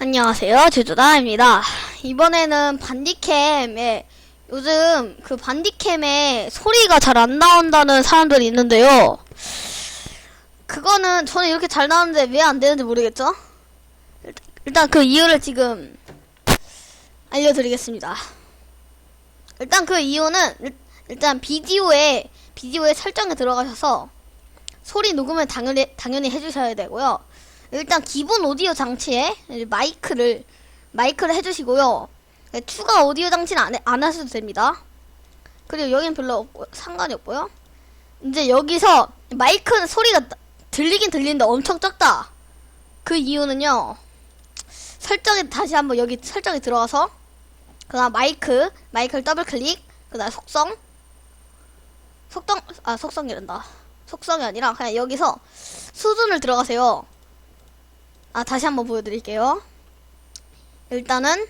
안녕하세요, 제주다입니다. 이번에는 반디캠에 요즘 그 반디캠에 소리가 잘 안 나온다는 사람들이 있는데요. 그거는 저는 이렇게 잘 나오는데 왜 안 되는지 모르겠죠? 일- 일단 그 이유를 지금 알려드리겠습니다. 일단 그 이유는 일- 일단 비디오에 비디오에 설정에 들어가셔서 소리 녹음을 당연히 당연히 해주셔야 되고요. 일단 기본 오디오 장치에 마이크를 마이크를 해주시고요. 네, 추가 오디오 장치는 안, 해- 안 하셔도 됩니다. 그리고 여기는 별로 없고, 상관이 없고요. 이제 여기서 마이크 소리가 나- 들리긴 들리는데 엄청 작다. 그 이유는요. 설정에 다시 한번 여기 설정에 들어가서 그다음 마이크 마이크를 더블 클릭 그다음 속성 속성 아 속성이란다. 속성이 아니라 그냥 여기서 수준을 들어가세요. 아, 다시 한번 보여드릴게요. 일단은,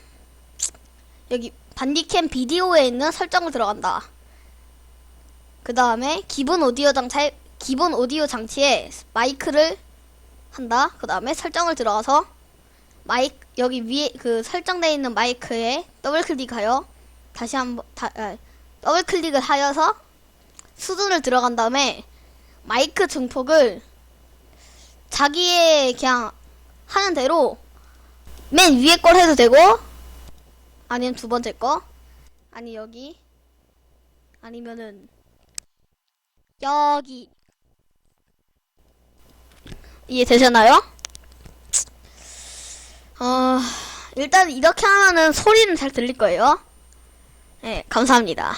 여기, 반디캠 비디오에 있는 설정을 들어간다. 그 다음에, 기본 오디오 장치, 기본 오디오 장치에 마이크를 한다. 그 다음에 설정을 들어가서, 마이크, 여기 위에, 그 설정되어 있는 마이크에 더블 클릭하여, 다시 한번, 다, 아, 더블 클릭을 하여서, 수준을 들어간 다음에, 마이크 증폭을, 자기의 그냥 하는 대로 맨 위에 걸 해도 되고 아니면 두 번째 거 아니 여기 아니면은 여기 이해되셨나요? 어 일단 이렇게 하면은 소리는 잘 들릴 거예요. 네 감사합니다.